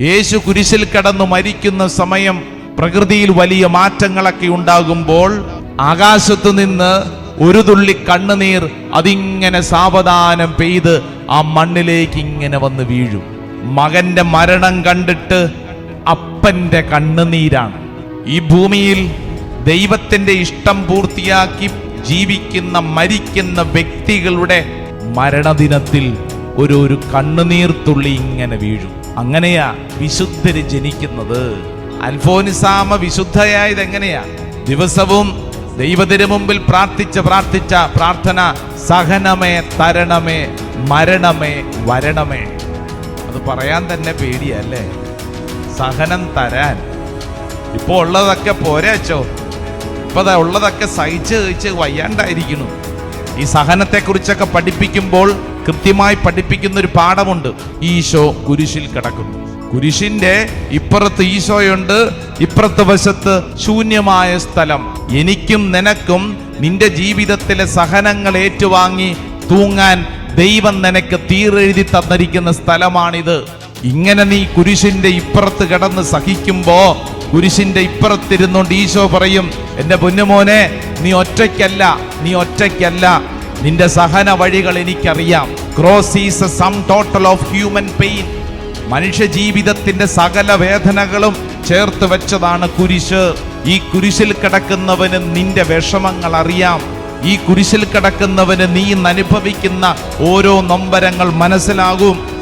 യേശു കുരിശിൽ കടന്നു മരിക്കുന്ന സമയം പ്രകൃതിയിൽ വലിയ മാറ്റങ്ങളൊക്കെ ഉണ്ടാകുമ്പോൾ ആകാശത്തു നിന്ന് ഒരു തുള്ളി കണ്ണുനീർ അതിങ്ങനെ സാവധാനം പെയ്ത് ആ മണ്ണിലേക്ക് ഇങ്ങനെ വന്ന് വീഴും. മകന്റെ മരണം കണ്ടിട്ട് അപ്പന്റെ കണ്ണുനീരാണ്. ഈ ഭൂമിയിൽ ദൈവത്തിന്റെ ഇഷ്ടം പൂർത്തിയാക്കി ജീവിക്കുന്ന മരിക്കുന്ന വ്യക്തികളുടെ മരണദിനത്തിൽ ഒരു ഒരു കണ്ണുനീർ തുള്ളി ഇങ്ങനെ വീഴും. അങ്ങനെയാ വിശുദ്ധര് ജനിക്കുന്നത്. അൽഫോനിസാമ വിശുദ്ധയായത് എങ്ങനെയാ? ദിവസവും ദൈവത്തിന് മുമ്പിൽ പ്രാർത്ഥിച്ച പ്രാർത്ഥിച്ച പ്രാർത്ഥന സഹനമേ തരണമേ മരണമേ വരണമേ. അത് പറയാൻ തന്നെ പേടിയല്ലേ സഹനം തരാൻ. ഇപ്പൊ ഉള്ളതൊക്കെ പോരാച്ചോ ഇപ്പൊ ഉള്ളതൊക്കെ സഹിച്ച് സഹിച്ച് വയ്യാണ്ടായിരിക്കുന്നു. ഈ സഹനത്തെക്കുറിച്ചൊക്കെ പഠിപ്പിക്കുമ്പോൾ കൃത്യമായി പഠിപ്പിക്കുന്ന ഒരു പാഠമുണ്ട്. ഈശോ കുരിശിൽ കിടക്കുന്നു. കുരിശിന്റെ ഇപ്പുറത്ത് ഈശോയുണ്ട് ഇപ്പുറത്ത് വശത്ത് ശൂന്യമായ സ്ഥലം. എനിക്കും നിനക്കും നിന്റെ ജീവിതത്തിലെ സഹനങ്ങൾ ഏറ്റുവാങ്ങി തൂങ്ങാൻ ദൈവം നിനക്ക് തീരെഴുതി തന്നിരിക്കുന്ന സ്ഥലമാണിത്. ഇങ്ങനെ നീ കുരിശിന്റെ ഇപ്പുറത്ത് കിടന്ന് സഹിക്കുമ്പോ കുരിശിന്റെ ഇപ്പുറത്തിരുന്നുകൊണ്ട് ഈശോ പറയും എന്റെ പൊന്നുമോനെ നീ ഒറ്റയ്ക്കല്ല നീ ഒറ്റയ്ക്കല്ല. നിന്റെ സഹന വഴികൾ എനിക്കറിയാം. Cross is sum total of human pain മനുഷ്യ ജീവിതത്തിന്റെ സകല വേദനകളും ചേർത്ത് വെച്ചതാണ് കുരിശ്. ഈ കുരിശിൽ കിടക്കുന്നവന് നിന്റെ വിഷമങ്ങൾ അറിയാം. ഈ കുരിശിൽ കിടക്കുന്നവന് നീ അനുഭവിക്കുന്ന ഓരോ നൊമ്പരങ്ങൾ മനസ്സിലാകും.